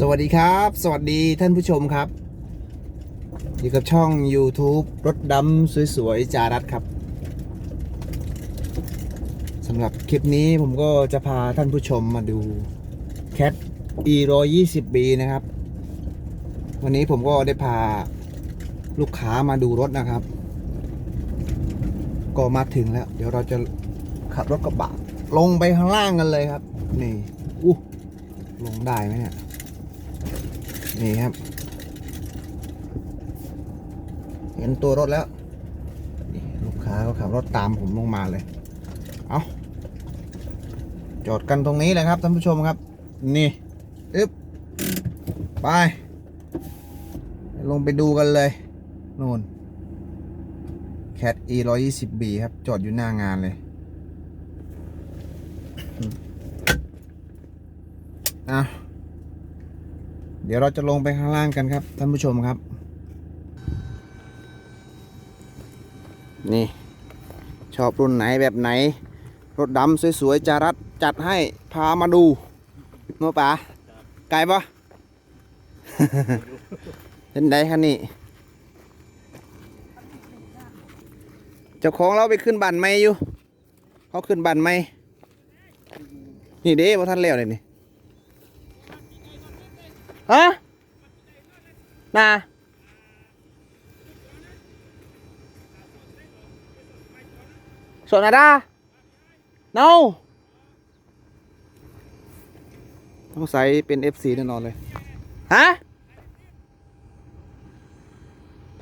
สวัสดีครับ สวัสดีท่านผู้ชมครับ อยู่กับช่อง YouTube รถดำสวยๆจารัตครับสำหรับคลิปนี้ผมก็จะพาท่านผู้ชมมาดู Cat E 1 2 0 B นะครับ วันนี้ผมก็ได้พาลูกค้ามาดูรถนะครับ ก็มาถึงแล้ว เดี๋ยวเราจะขับรถกระบะลงไปข้างล่างกันเลยครับ นี่อู้ลงได้ไหมเนี่ย นี่ครับ เห็นตัวรถแล้ว ลูกค้าก็ขับรถตามผมลงมาเลย เอาจอดกันตรงนี้เลยครับท่านผู้ชมครับ นี่อึ๊บไป ลงไปดูกันเลยนู่น Cat E 1 2 0 B ครับ จอดอยู่หน้างานเลย อะ เดี๋ยวเราจะลงไปข้างล่างกันครับ ท่านผู้ชมครับ นี่ ชอบรุ่นไหนแบบไหน รถดำสวยๆจารัดจัดให้พามาดูเมื่อป่าไกลปะเป็นไดคันนี้เจ้าของเราไปขึ้นบันไม่อยู่ เขาขึ้นบันไม่นี่เด้ว่าท่านเลี้ยวเลยนี่ ฮะนาสวนอะไรเนาต้องใส่เป็น FC แน่นอนเลย ฮะ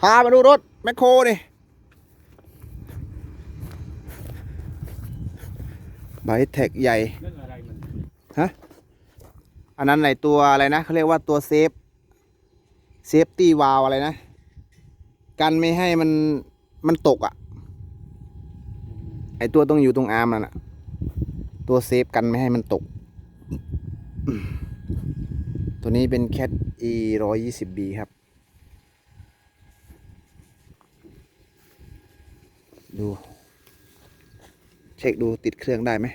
พามาดูรถ แมคโครนี่ใบแท็กใหญ่เรื่องอะไรมันฮะ อันนั้นไหนตัวอะไรนะเขาเรียกว่าตัวเซฟเซฟตี้วาลอะไรนะ กันไม่ให้มันมันตกอะ่ะ ไอตัวต้องอยู่ตรงอาร์มนั่นอะตัวเซฟกันไม่ให้มันตก ตัวนี้เป็น Cat E 1 2 0 B ครับ ดู เช็คดูติดเครื่องได้ไหม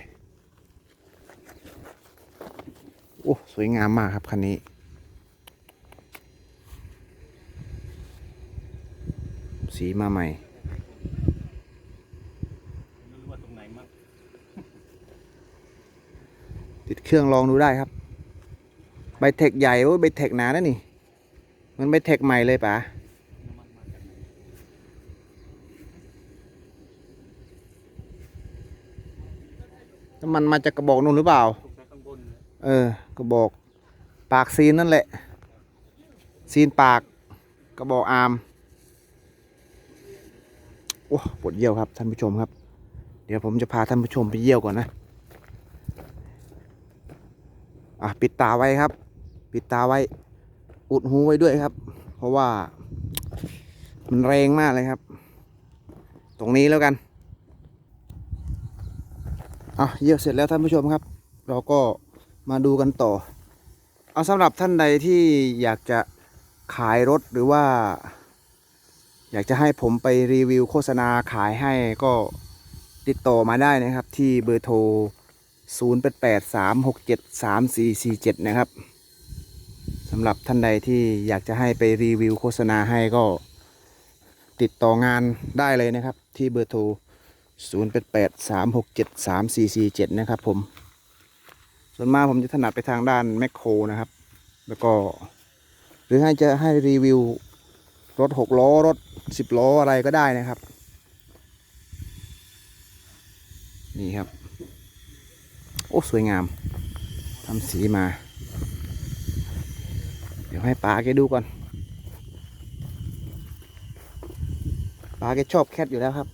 โอ้สวยงามมากครับคันนี้ สีมาใหม่ไม่รู้ว่าตรงไหนมั้งติดเครื่องลองดูได้ครับ ใบเทคใหญ่โอ้ยใบเทคหนานะนี่ มันใบเทคใหม่เลยป๋าน้ำมันมาจากไหนน้ำมันมาจากกระบอกนู่นหรือเปล่า เออกระบอก ปากซีนนั่นแหละ ซีนปากกระบอกอาร์มโอ้ปวดเยี่ยวครับท่านผู้ชมครับ เดี๋ยวผมจะพาท่านผู้ชมไปเยี่ยวก่อนนะ อะ ปิดตาไว้ครับ ปิดตาไว้ อุดหูไว้ด้วยครับ เพราะว่า มันแรงมากเลยครับ ตรงนี้แล้วกันอะเยี่ยวเสร็จแล้วท่านผู้ชมครับ เราก็ มาดูกันต่อ เอาสำหรับท่านใดที่อยากจะขายรถหรือว่า อยากจะให้ผมไปรีวิวโฆษณาขายให้ก็ติดต่อมาได้นะครับ ที่เบอร์โทร 0883673447 นะครับสำหรับท่านใดที่อยากจะให้ไปรีวิวโฆษณาให้ก็ติดต่องานได้เลยนะครับ ที่เบอร์โทร 0883673447 นะครับผม ส่วนมากผมจะถนัดไปทางด้านแมคโครนะครับ แล้วก็ หรือให้จะให้รีวิว รถหกล้อ รถสิบล้ออะไรก็ได้นะครับ นี่ครับ โอ้ สวยงามทำสีมา เดี๋ยวให้ป๋าแกดูก่อนป๋าแกชอบแคทอยู่แล้วครับ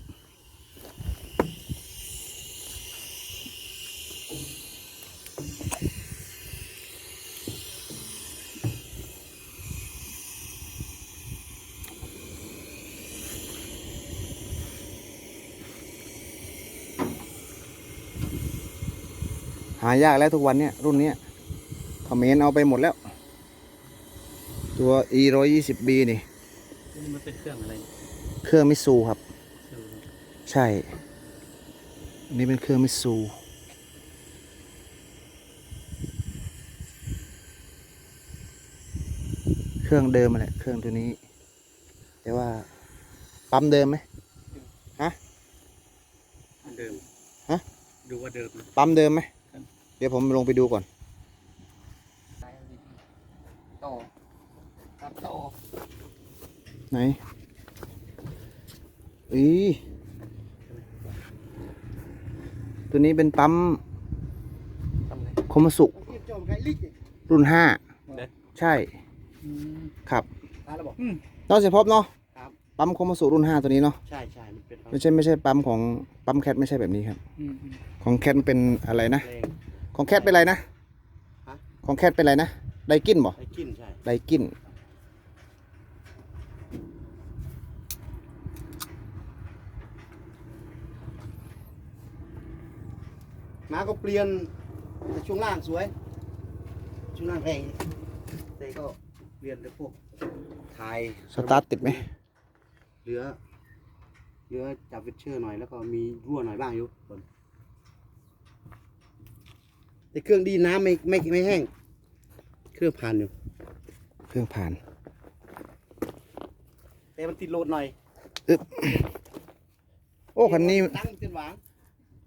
ายากแล้วทุกวันเนี้ยรุ่นเนี้ยเขมรเอาไปหมดแล้ว ตัว e 1 2 0 b นี่นี่มันเป็นเครื่องอะไรเนี่ยเครื่องมิตซูครับเครื่องอะไรใช่อันนี้เป็นเครื่องมิตซูเครื่องเดิมมาแหละเครื่องตัวนี้ แต่ว่าปั๊มเดิมไหมเดิมฮะดูว่าเดิมนะปั๊มเดิมไหมครับ เดี๋ยวผมลงไปดูก่อนต่อตัดต่อไหนอีตัวนี้เป็นปั๊มทำไงโคมาสุรุ่นห้าเด็ดใช่ครับตายแล้วบอกนอกเสียพบเนาะครับปั๊มโคมาสุรุ่นห้าตัวนี้เนาะใช่ใช่มันเป็นไม่ใช่ไม่ใช่ปั๊มของปั๊มแคทไม่ใช่แบบนี้ครับอืมอืมของแคทมันเป็นอะไรนะแรง ของแคทเป็นอะไรนะฮะ ของแคทเป็นอะไรนะไดกินบ่ไอ้กินใช่ ไดกินมาก็เปลี่ยนแต่ช่วงล่างสวย ช่วงล่างแรงแต่ก็เปลี่ยนแต่พวกถ่ายสตาร์ทติดไหมเหลือเหลือจับวิเชอร์หน่อยแล้วก็มีรั่วหน่อยบ้างอยู่บน แต่เครื่องดีน้ำไม่ไม่ไม่แห้ง เครื่องผ่านอยู่ เครื่องผ่าน แต่มันติดโหลดหน่อยอึ๊บโอ้คันนี้ตั้งเป็นหวาง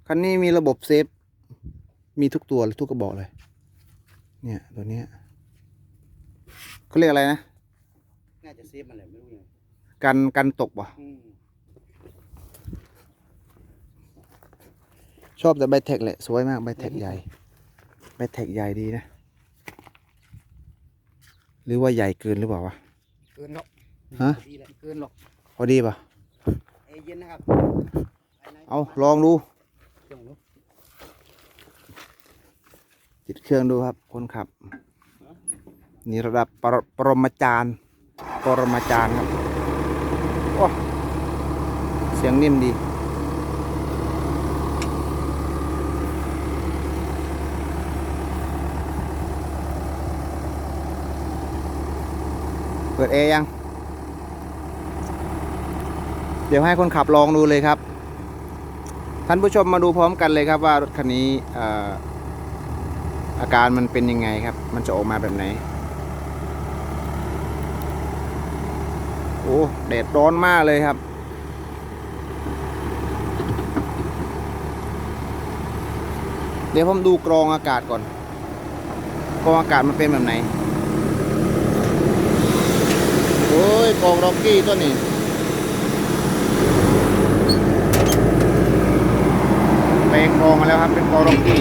คันนี้มีระบบเซฟ มีทุกตัวเลยทุกกระบอกเลย เนี่ยตัวเนี้ยเขาเรียกอะไรนะ น่าจะเซฟมันแหละไม่รู้ยังไงกันกันตกบ่อืมชอบแต่ใบเทคแหละ สวยมากใบเทคใหญ่ ใบเทคใหญ่ดีนะ หรือว่าใหญ่เกินหรือเปล่าวะ เกินหรอกฮะ ดีแหละเกินหรอกพอดีป่ะ เอเย็นนะครับเอาลองดูเครื่องนู้นติดเครื่องดูครับ คนขับ นี่ระดับปรปรมาจารย์ปรมาจารย์ครับโอ้เสียงนิ่มดี เปิดเอยัง เดี๋ยวให้คนขับลองดูเลยครับ ท่านผู้ชมมาดูพร้อมกันเลยครับว่ารถคันนี้อออาการมันเป็นยังไงครับ มันจะออกมาแบบไหน โอ้แดดร้อนมากเลยครับเดี๋ยวผมดูกรองอากาศก่อน กรองอากาศมันเป็นแบบไหน โอ้ย กองร็อกกี้ตัวนี้แปกองมาแล้วครับเป็นกองร็อกกี้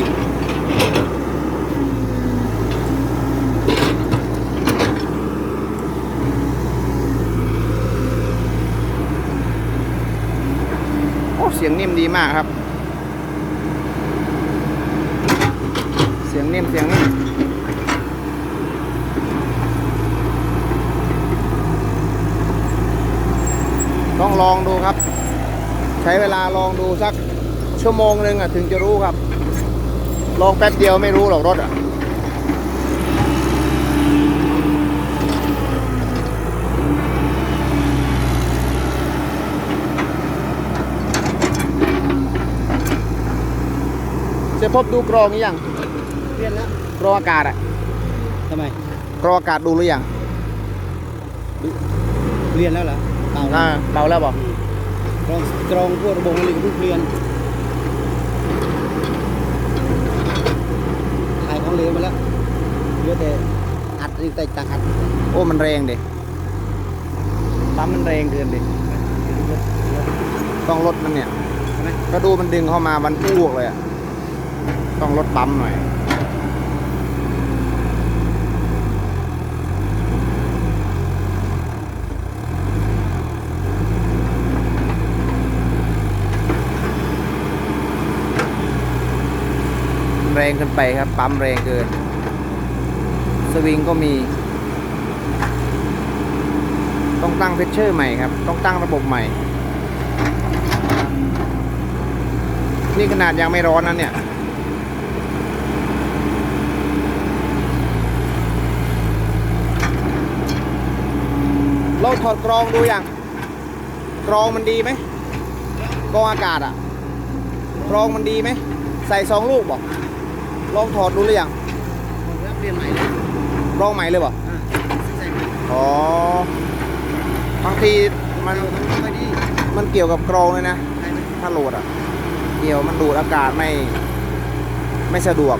โอ้เสียงนิ่มดีมากครับ เสียงนิ่มเสียงนิ่ม ต้องลองดูครับ ใช้เวลาลองดูสักชั่วโมงหนึ่งอะถึงจะรู้ครับ ลองแป๊บเดียวไม่รู้หรอกรถอะเจะพบดูกรองหรือยังเปลี่ยนแล้วกรองอากาศอะทำไมกรองอากาศดูหรือยังเปลี่ยนแล้วเหรอ เปล่าอ่าเบาแล้วบอกกรองกรองพวกระบบอะไรก็เพิ่งเปลี่ยนถ่ายของเหลวมาแล้วเหลือแต่อัดนี่แต่ต่างอัดโอ้มันแรงเด็ปั๊มมันแรงเกินเด็ต้องลดมันเนี่ยใช่ไหมก็ดูมันดึงเข้ามามันอ้วกเลยอะต้องลดปั๊มหน่อย แรงเกินไปครับ ปั๊มแรงเกิน สวิงก็มี ต้องตั้งเพชเชอร์ใหม่ครับ ต้องตั้งระบบใหม่ นี่ขนาดยังไม่ร้อนนะเนี่ยเราถอดกรองดูอยังกรองมันดีไหมกรองอากาศอะกรองมันดีไหม ใส่สองลูกบอก ลองถอดดูหรือยังหมดแล้วเปลี่ยนใหม่เลยกรองใหม่เลยบอกอ่าใส่ใหม่อ๋อบางทีมันมันไม่ค่อยดีมันเกี่ยวกับกรองเลยนะ ใช่ไหมถ้าโหลดอะ เกี่ยวมันดูดอากาศไม่ ไม่สะดวก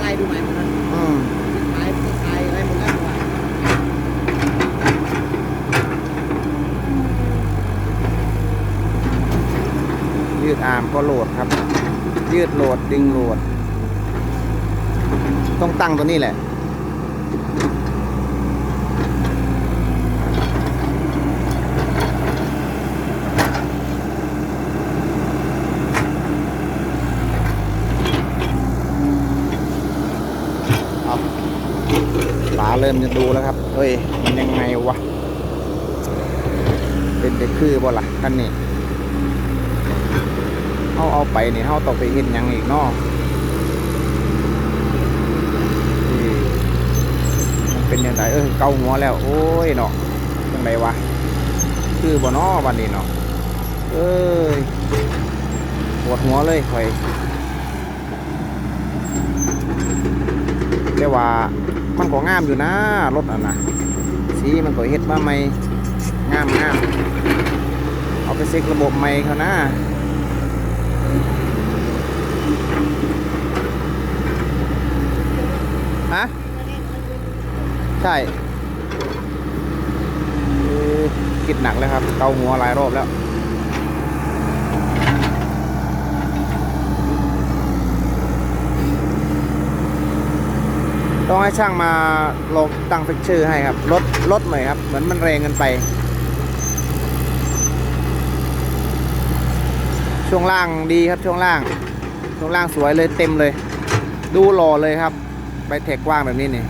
ไล่ดูไหมหมดเลย อืม ขายขายอะไรหมดแล้วหมด ยื ดอาร์มก็โหลดครับ ยืดโหลดดึงโหลด ต้องตั้งตัวนี้แหละเอาป๋าเริ่มจะดูแล้วครับ เฮ้ย มันยังไงวะ เป็นไปคือบ่ล่ะกันนี่ เขาเอาไปนี่เขาต้องไปเห็นยังอีกเนาะมันเป็นยังไงเออเกาหัวแล้ว โอ้ยเนาะยังไงวะ คือบ่นาะวันนี้เนาะเอ้ยปวดหัวเลยข่อยแต่ว่ามันก็งามอยู่นะรถอะนะสีมันก็เฮ็ดมาใหม่งามงามเอาไปเซ็กระบบใหม่เขานะ ฮะใช่คิดหนักเลยครับเกาหัวหลายรอบแล้วต้องให้ช่างมาลงตั้งเฟกเชอร์ให้ครับลดลดหน่อยครับเหมือนมันแรงเกินไป ช่วงล่างดีครับช่วงล่าง ช่วงล่างสวยเลยเต็มเลย ดูหล่อเลยครับ ใบแท็กกว้างแบบนี้นี่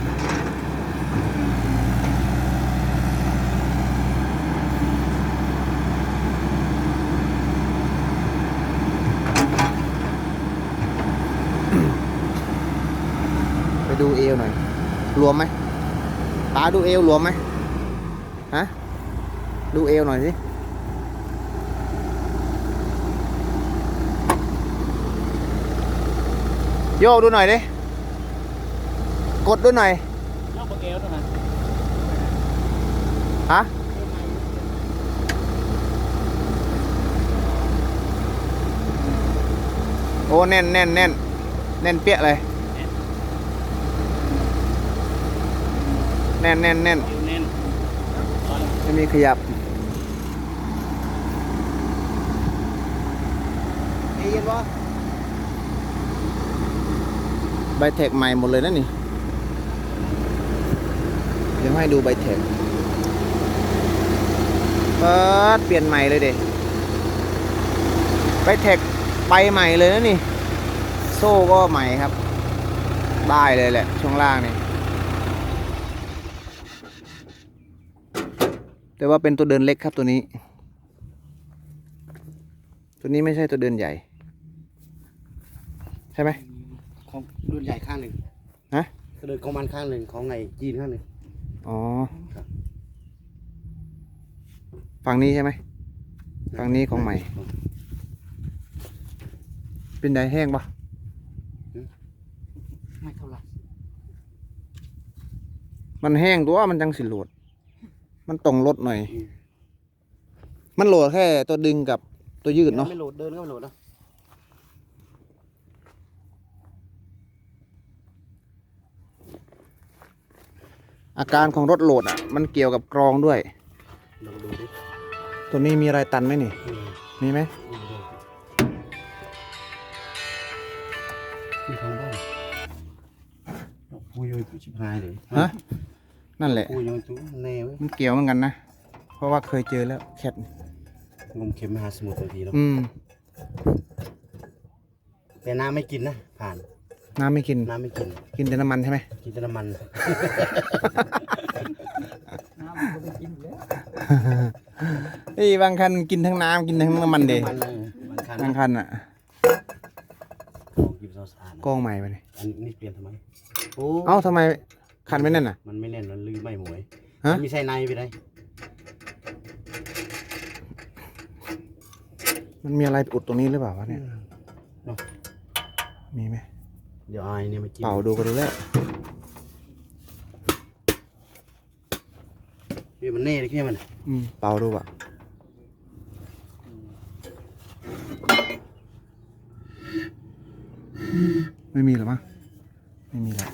ไปดูเอวหน่อย รวมไหมตาดูเอวรวมไหมฮะ ดูเอวหน่อยสิโยกดูหน่อยดิ กดดูหน่อยยกเบอร์เอลตรงนั้นฮะโอ้แน่นแน่นแน่นแน่นเปี้ยเลยแน่นแน่นแน่นเอวแน่นตอนไม่มีขยับเย็นปะใบแท็กใหม่หมดเลยนะนี่ เดี๋ยวให้ดูใบแท็กเปิดเปลี่ยนใหม่เลยเด็ใบแท็กใบใหม่เลยนะนี่ โซ่ก็ใหม่ครับ ได้เลยแหละ ช่วงล่างนี่ แต่ว่าเป็นตัวเดินเล็กครับตัวนี้ ตัวนี้ไม่ใช่ตัวเดินใหญ่ ใช่ไหมของรุ่นใหญ่ข้างหนึ่งฮะกระเดินของมันข้างหนึ่งของไงจีนข้างหนึ่ง อ๋อครับ ฝั่งนี้ใช่ไหม ฝั่งนี้ของใหม่ เป็นไดแห้งปะไม่เท่าไหร่มันแห้งตัวมันจังสิโหลด มันต้องลดหน่อย มันโหลดแค่ตัวดึงกับตัวยืดเนาะ ไม่โหลดเดินก็ไม่โหลดนะ อาการของรถโหลดอะ มันเกี่ยวกับกรองด้วย ลองดูดิตัวนี้มีอะไรตันไหมนี่ อืมมีไหมอืมดูที่ทางบ้านปุยโยยชิบหายเลยฮะนั่นแหละปุยโยยจุแน่เว้ยมันเกี่ยวเหมือนกันนะ เพราะว่าเคยเจอแล้วแคทงมเข็มมหาสมุทรบางทีแล้วอืมแต่น้ำไม่กินนะ ผ่าน น้ำไม่กิน น้ำไม่กิน กินแต่น้ำมันใช่ไหม กินแต่น้ำมัน น้ำมันก็ไปกินแล้วเฮ้ยบางคันกินทั้งน้ำกินทั้งน้ำมันเดน้ำมันเลยบางคันบางคันอะของกินซอสอาดนะกองใหม่ไปนี่อันนี้เปลี่ยนทำไมโอ้เอ้าทำไมคันไม่แน่นอะ มันไม่แน่นมันลืมไม่หมวยฮะ มีใส่ในไปได้มันมีอะไรอุดตรงนี้หรือเปล่าวะเนี่ย เนาะมีไหม เดี๋ยวไอ้เนี่ยมาเป่าดูกันดูและนี่มันแน่เลยเนี่ยมันอืมเป่าดูอะไม่มีหรอมะไม่มีแล้ว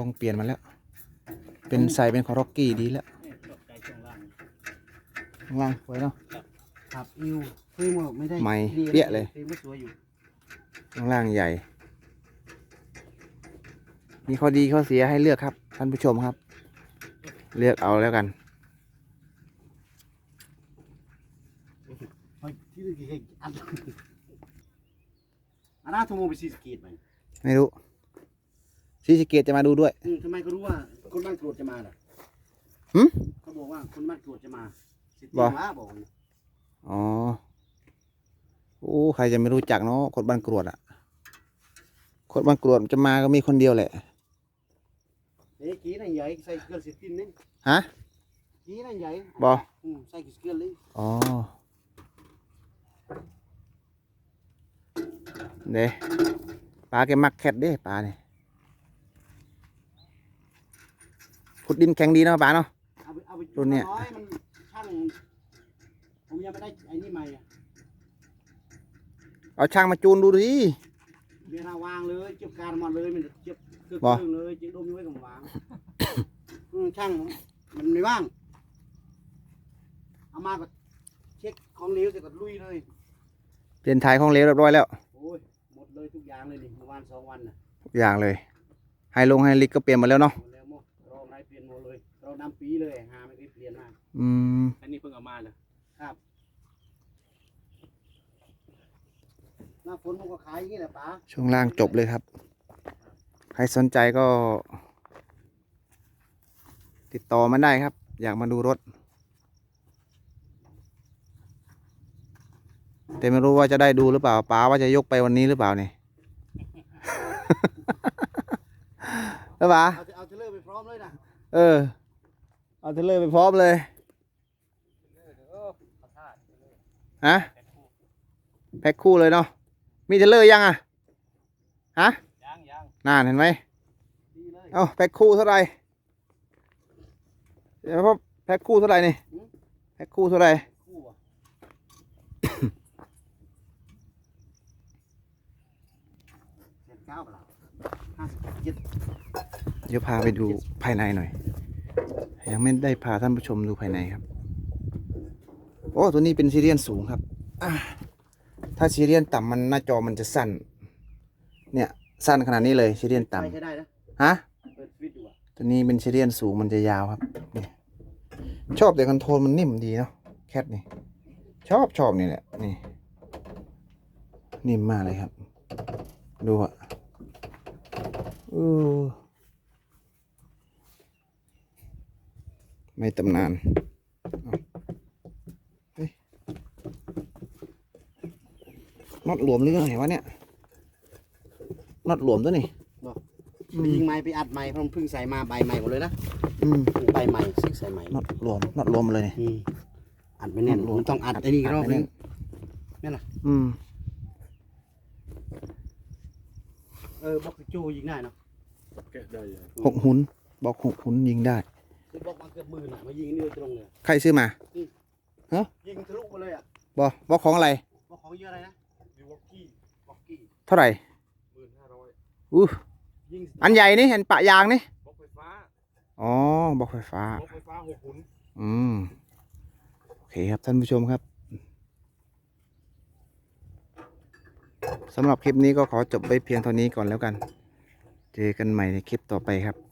องเปลี่ยนมาแล้ว เป็นใส่เป็นคอร็อกกี้ดีแล้วเนี่ยตกใจช่วงล่างข้างล่างไว้เนาะครับอิวเฟรมก็ไม่ได้ใหม่ดีเปี้ยเลยเฟรมก็สวยอยู่ข้างล่างใหญ่ มีข้อดีข้อเสียให้เลือกครับท่านผู้ชมครับ เลือกเอาแล้วกันเฮ้ยที่นี่คืออันอันนั้นทโมไปซีสเกตไหมไม่รู้ ซีสะเกตจะมาดูด้วย อืมทำไมเขารู้ว่าคนบ้านกรวดจะมาล่ะหึเขาบอกว่าคนบ้านกรวดจะมาสิทธิ์บ่ว่าบอกนะอ๋อ โอ้ ใครจะไม่รู้จักเนาะคนบ้านกรวดอะคนบ้านกรวดจะมาก็มีคนเดียวแหละ เอ้ยกี้นั่นใหญ่ใส่เกลือสิตินนี่ฮะ กี้นั่นใหญ่บออืมใส่เกลือเลยอ๋อเด้ปลาแกมักแคทเด้ปลาเนี่ย ขุดดินแข็งดีเนาะปลาเนาะ เอาไปเอาไปรุ่นเนี่ย ร้อยมันช่างผมยังไม่ได้ไอ้นี่ใหม่อะเอาช่างมาจูนดูดิ เดี๋ยวเราวางเลยเจ็บการมาเลยมันเจ็บเครื่องบ่เครื่องเลยเจ็บดมไว้กับวางอืมช่างมันไม่ว่างเอามาก็เช็คของเหลวเสร็จก็ลุยเลย เปลี่ยนถ่ายของเหลวเรียบร้อยแล้วโอ้ยหมดเลยทุกอย่างเลยนี่เมื่อวานสองวันน่ะทุกอย่างเลยไฮลงไฮลิกก็เปลี่ยนหมาแล้วเนาะหมดแดเลยเรานำปีเลยหาไม่เคยเปลี่ยนมาอืมอันนี้เพิ่งเอามาเลยครับหน้าฝนมันก็ขายอย่างนี้แหละป๋าช่วงล่างจบเลยครับ ใครสนใจก็ ติดต่อมาได้ครับ อยากมาดูรถ แต่ไม่รู้ว่าจะได้ดูหรือเปล่าป้าว่าจะยกไปวันนี้หรือเปล่านี่แล้วป้าเอาเอาเทเลอร์ไปพร้อมเลยนะ เออ เอาเทรลเลอร์ไปพร้อมเลยฮะแพ็คคู่เลยเนาะมีเทรลเลอร์ยังอะฮะยังยังน่านเห็นไหมดีเลยเอาแพ็คคู่เท่าไหร่เดี๋ยวพ่อแพ็คคู่เท่าไหร่นี่แพ็คคู่เท่าไหร่คู่อะเจ็ดเก้าเปล่าห้าสิบเจ็ดเดี๋ยวพาไปดูภายในหน่อย ยังไม่ได้พาท่านผู้ชมดูภายในครับ โอ้ตัวนี้เป็นซีเรียนสูงครับอะถ้าซีเรียนต่ำมันหน้าจอมันจะสั้น เนี่ยสั้นขนาดนี้เลยซีเรียนต่ไม่ใช่ได้นะำฮะเปิดสวิตช์ดูอะตัวนี้เป็นซีเรียนสูงมันจะยาวครับนี่ชอบแต่คอนโทรลมันนิ่มดีเนาะแคทนี่ ชอบชอบนี่แหละนี่นิ่มมากเลยครับ ดูอะอู้ ไม่ตำนานเอาเฮ้ยน็อตหลวมหรือไงวะเนี่ยน็อตหลวมตัวนี่ไปยิงไม้ไปอัดไม้เพราะมันเพิ่งใส่มาใบใหม่หมดเลยนะอืมใบใหม่สิใส่ใหม่น็อตรวมน็อตรวมเลยนี่อืมอัดไม่แน่นน็อตรวมมันต้องอัดไอ้นี่อีกรอบอัดไม่นึแน่งนอืมเออบล็อกจูยิงได้เนาะแกะได้ยังหกหุนบอกหกหุนยิงได้คือบล็อ กมาเกือบหมื่นอะมายิงนี่โดยตรงเลย ใครซื้อมา ยิงทะลุมาเลยอะบอกบอกของอะไรบล็อกของเยอะอะไรนะมีวอกกี้บล็อกกี้เท่าไหร่หมื่นห้าร้อยอู้ยิงอันใหญ่นี่เห็นปะยางนี่ บล็อกไฟฟ้าอ๋อ บอกไฟฟ้า บล็อกไฟฟ้าหกหุ่นอืม โอเคครับท่านผู้ชมครับสำหรับคลิปนี้ก็ขอจบไว้เพียงเท่านี้ก่อนแล้วกัน เจอกันใหม่ในคลิปต่อไปครับ